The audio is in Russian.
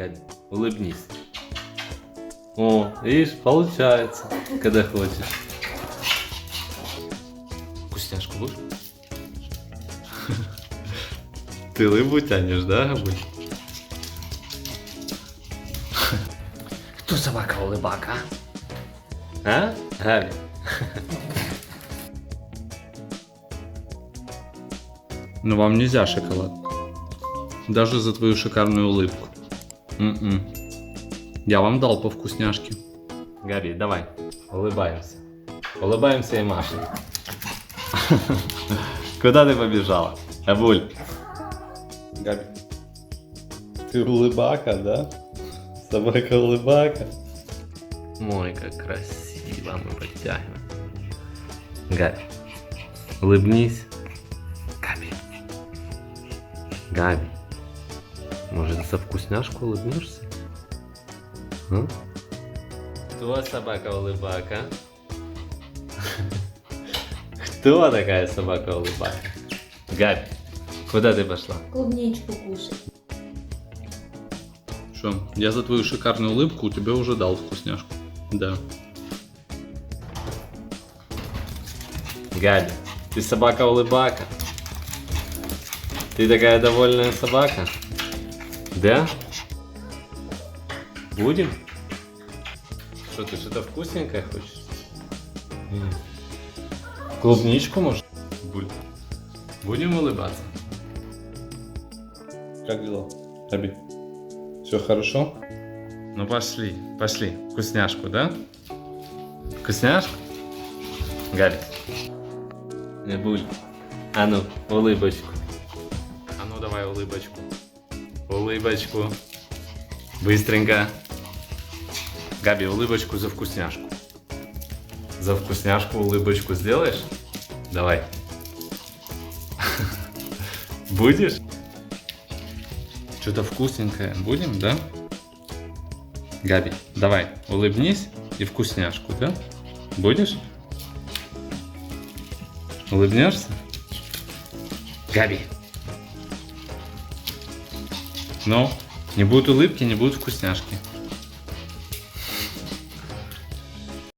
Габи, улыбнись. О, видишь, получается, когда хочешь. Вкусняшку будешь? Ты рыбу тянешь, да, Габуль? Хто собака улибака? А? Габи? Но вам нельзя шоколад. Даже за твою шикарную улыбку. М-м. Я вам дал по вкусняшке. Габи, давай, улыбаемся. Улыбаемся и машем. Куда ты побежала? Абуль. Габи. Ты улыбака, да? Собака улыбака. Ой, как красиво мы подтягиваем. Габи, улыбнись. Габи. Габи. Может, за вкусняшку улыбнешься? А? Кто собака-улыбака? Кто такая собака-улыбака? Габи, куда ты пошла? Клубничку кушать. Что, я за твою шикарную улыбку тебе уже дал вкусняшку. Да. Габи, ты собака-улыбака. Ты такая довольная собака? Да? Будем? Что, ты что-то вкусненькое хочешь? М. Клубничку, может? Буль. Будем улыбаться? Как дела? Габи. Все хорошо? Ну пошли, пошли. Вкусняшку, да? Вкусняшку? Габи. Не буль. А ну, улыбочку. А ну давай улыбочку. Улыбочку. Быстренько. Габи, улыбочку за вкусняшку. За вкусняшку улыбочку сделаешь? Давай. Будешь? Что-то вкусненькое будем, да? Габи, давай, улыбнись и вкусняшку, да? Будешь? Улыбнешься? Габи. Ну, не будет улыбки, не будет вкусняшки.